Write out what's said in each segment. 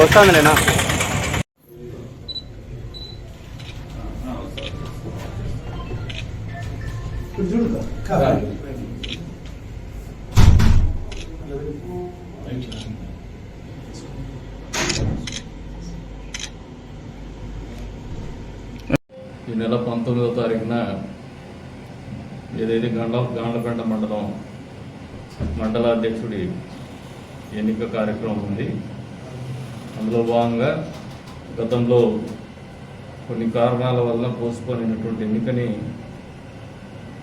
వస్తాను నేను చూడు ఈ నెల పంతొమ్మిదవ తారీఖున ఏదైతే గండ గాండ్లపేట మండలం మండల అధ్యక్షుడి ఎన్నిక కార్యక్రమం ఉంది అందులో భాగంగా గతంలో కొన్ని కారణాల వలన పోస్ట్పోన్ అయినటువంటి ఎన్నికని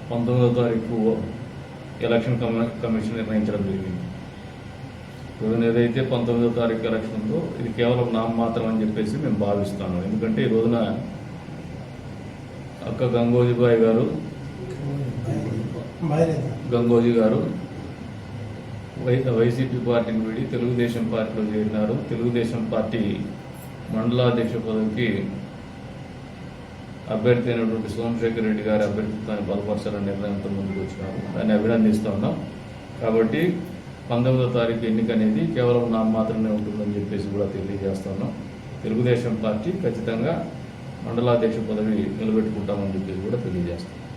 పంతొమ్మిదవ తారీఖు ఎలక్షన్ కమి- కమిషన్ నిర్ణయించడం జరిగింది. రోజున ఏదైతే పంతొమ్మిదో తారీఖు ఎలక్షన్ ఉందో ఇది కేవలం నామమాత్రం అని చెప్పేసి మేము భావిస్తాను ఎందుకంటే ఈ రోజున అక్క గంగోజీబాయి గారు గంగోజీ గారు వైసీపీ పార్టీని వీడి తెలుగుదేశం పార్టీలో చేరినారు. తెలుగుదేశం పార్టీ మండలాధ్యక్ష పదవికి అభ్యర్థి అయినటువంటి సోమశేఖర్ రెడ్డి గారి అభ్యర్థిత్వాన్ని బలపరచాలని నిర్ణయంతో ముందుకు వచ్చినారు. దాన్ని అభినందిస్తూ ఉన్నాం. కాబట్టి పంతొమ్మిదో తారీఖు ఎన్నిక అనేది కేవలం నా మాత్రమే ఉంటుందని చెప్పేసి కూడా తెలియజేస్తున్నాం తెలుగుదేశం పార్టీ ఖచ్చితంగా మండలాధ్యక్ష పదవి నిలబెట్టుకుంటామని చెప్పేసి కూడా తెలియజేస్తున్నాం